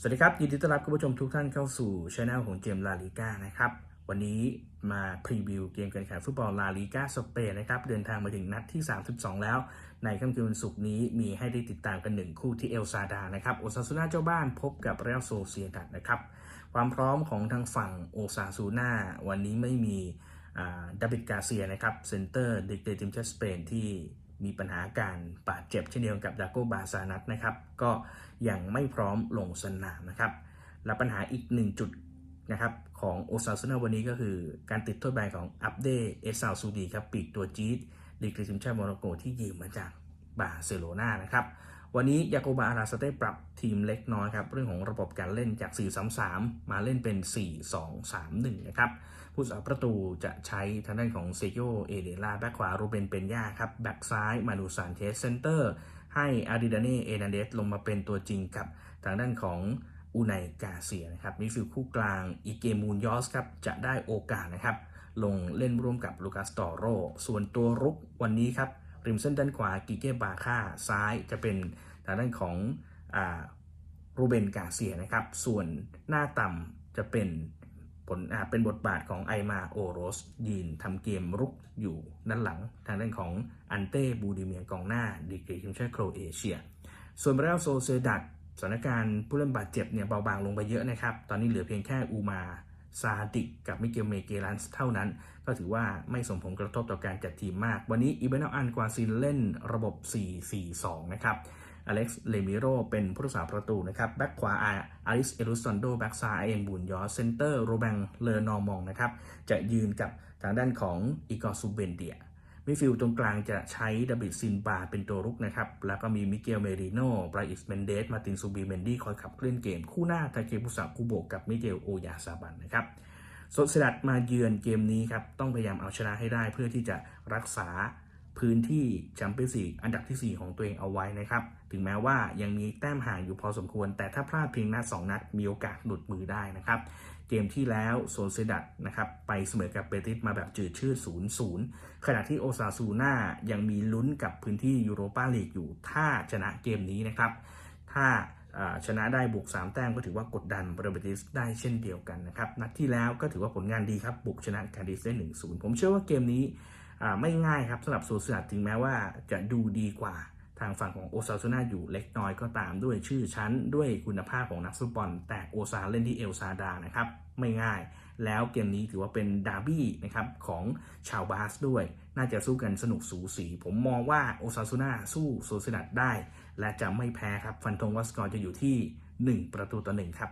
สวัสดีครับ ยินดีต้อนรับคุณผู้ชมทุกท่านเข้าสู่ช anel ของเจมลาลิก้านะครับ วันนี้มาพรีวิวเกมการแข่งฟุตบอลลาลิก้าสเปนนะครับ เดินทางมาถึงนัดที่ 32 แล้ว ในค่ำคืนวันศุกร์นี้มีให้ได้ติดตามกันหนึ่งคู่ที่เอลซาดานะครับโอซาซูน่าเจ้าบ้านพบกับเรอัลโซเซียดัดนะครับความพร้อมของทางฝั่งโอซาซูน่าวันนี้ไม่มีดับบิดกาเซียนะครับเซนเตอร์เด็กเตทีมชาสเปนที่ มีปัญหาการบาดเจ็บเช่นเดียวกับดาโกบาซานัตนะครับ ก็ยังไม่พร้อมลงสนามนะครับ และปัญหาอีกหนึ่งจุดนะครับของโอซาซูน่าวันนี้ก็คือการติดโทษแบนของอัปเดเอสซาซูดีครับปีกตัวจี๊ดลีกรีทีมชาติโมร็อกโกที่ยืมมาจากบาร์เซโลนานะครับ วันนี้ยาโกบาอาราสเต้ปรับทีมเล็กน้อยครับ เรื่องของระบบการเล่นจาก 4-3-3 มาเล่นเป็น 4-2-3-1 นะครับ ผู้สาประตูจะใช้ทางด้านของเซโยเอเดล่าแบ็คขวารูเบนเปนยาครับ แบ็คซ้ายมานูซานเทสเซนเตอร์ ให้อาดิดาเน่เอนาเดสลงมาเป็นตัวจริงกับทางด้านของอูไนกาเซียนะครับมิดฟิลด์คู่กลางอีเกมูนยอสครับจะได้โอกาสนะครับ ลงเล่นร่วมกับลูคัสตอโร ส่วนตัวรุกวันนี้ครับ ริมเส้นด้านขวากิเก้บาค่าซ้ายจะเป็นทางด้านของอรูเบนกาเซียนะครับ ส่วนหน้าต่ำจะเป็นผลเป็นบทบาทของไอมาโอโรสยืนทำเกมรุกอยู่ด้านหลัง ทางด้านของอันเต้บูดิเมียกองหน้าดีกรีทีมชาติโครเอเชีย ส่วนเรอัลโซเซดัดสถานการณ์ผู้เล่นบาดเจ็บเนี่ยเบาบางลงไปเยอะนะครับ ตอนนี้เหลือเพียงแค่อูมา ซาดิกกับมิเกลเมเกลันส์เท่านั้น ก็ถือว่าไม่ส่งผลกระทบต่อการจัดทีมมาก วันนี้อีเบนอันกวาซินเล่นระบบ 4-4-2 นะครับอเล็กซ์เลมิโรเป็นผู้รักษาประตูนะครับแบ็กขวาอาริสเอลุสซอนโดแบ็กซ้ายเอ็นบุนยอเซนเตอร์โรแบงเลอนอมองนะครับจะยืนกับทางด้านของอีกอร์ซูเบนเดีย มิดฟิลด์ตรงกลางจะใช้ดับบิดซินบาเป็นตัวรุกนะครับ แล้วก็มีมิเกลเมริโนไบรอิสเมนเดส มาตินซูบีเมนดี้คอยขับเคลื่อนเกม คู่หน้าทาเกบุสะคูโบกับมิเกลโอยาซาบันนะครับสดสดัดมาเยือนเกมนี้ครับ ต้องพยายามเอาชนะให้ได้เพื่อที่จะรักษา พื้นที่แชมเปี้ยนส์ลีกอันดับทีสี่ 4 ของตัวเองเอาไว้นะครับ ถึงแม้ว่ายังมีแต้มห่างอยู่พอสมควร แต่ถ้าพลาดเพียงนัด2นัดมีโอกาสหลุดมือได้นะครับ เกมที่แล้วโซเซดัดนะครับไปเสมอกับเบติสมาแบบจืดชืด0-0 ขณะที่โอซาซูน่ายังมีลุ้นกับพื้นที่ยูโรปาลีกอยู่ ถ้าชนะเกมนี้นะครับ ถ้าชนะได้บุก3 แต้มก็ถือว่ากดดันเบติสได้เช่นเดียวกันนะครับ นัดที่แล้วก็ถือว่าผลงานดีครับ บุกชนะคาดิสได้1-0 ผมเชื่อว่าเกมนี้ ไม่ง่ายครับสำหรับโซเซดัดถึงแม้ว่าจะดูดีกว่าทางฝั่งของโอซาซูน่าอยู่เล็กน้อยก็ตามด้วยชื่อชั้นด้วยคุณภาพของนักฟุตบอล แต่โอซาเล่นที่เอลซาดานะครับไม่ง่าย แล้วเกมนี้ถือว่าเป็นดาร์บี้นะครับของชาวบาสด้วย น่าจะสู้กันสนุกสูสี ผมมองว่าโอซาซูน่าสู้โซเซดัดได้ และจะไม่แพ้ครับ ฟันธงว่าสกอร์จะอยู่ที่ 1 ประตูต่อหนึ่งครับ